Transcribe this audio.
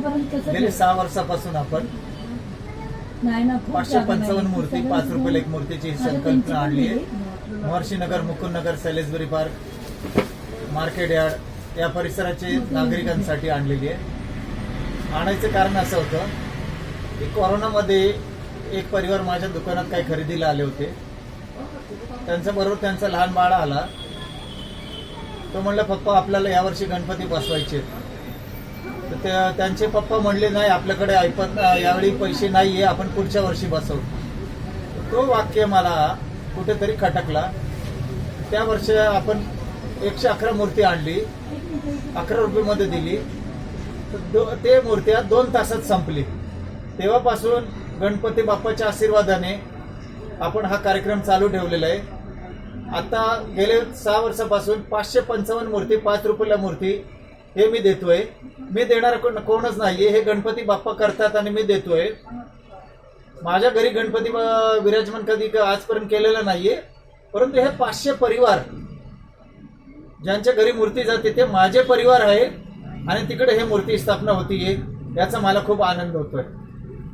आतापर्यंत गेले? सहा वर्षापासून आपण नाही ना खूप पाचशे पंचावन्न. मूर्ती पाच रुपयाला एक मूर्तीची ही संकल्पना आणली आहे. Maharshi Nagar Mukund Nagar Salisbury park market yard या परिसराची नागरिकांसाठी आणलेली आहे आणायचं कारण असं होतं की कोरोनामध्ये एक परिवार माझ्या दुकानात काही खरेदीला आले होते त्यांच्या बरोबर त्यांचा लहान बाळ आला तो म्हणला पप्पा आपल्याला यावर्षी गणपती बसवायचे आहेत." तर त्या- त्यांचे पप्पा म्हणले नाही आपल्याकडे ऐपत यावेळी पैसे नाही आहे आपण पुढच्या वर्षी बसवू. तो वाक्य मला कुठेतरी खटकला. त्या वर्षी आपण एकशे अकरा मूर्ती आणली अकरा रुपये दिली. तर दो- ते मूर्त्या दोन तासात संपली. तेव्हापासून गणपती बाप्पाच्या आशीर्वादाने आपण हा कार्यक्रम चालू ठेवलेला आहे. आता गेले सहा वर्षापासून पाचशे पंचावन्न मूर्ती पाच रुपयाला मूर्ती हे मी देतोय. मी देणार कोण कोणच नाहीये. हे गणपती बाप्पा करतात आणि मी देतोय. माझ्या घरी गणपती विराजमान कधी क- आजपर्यंत केलेलं नाहीये. परंतु हे पाचशे परिवार ज्यांच्या घरी मूर्ती जाते ते माझे परिवार आहे आणि तिकडे हे मूर्ती स्थापना होतीये याचा मला खूप आनंद होतोय.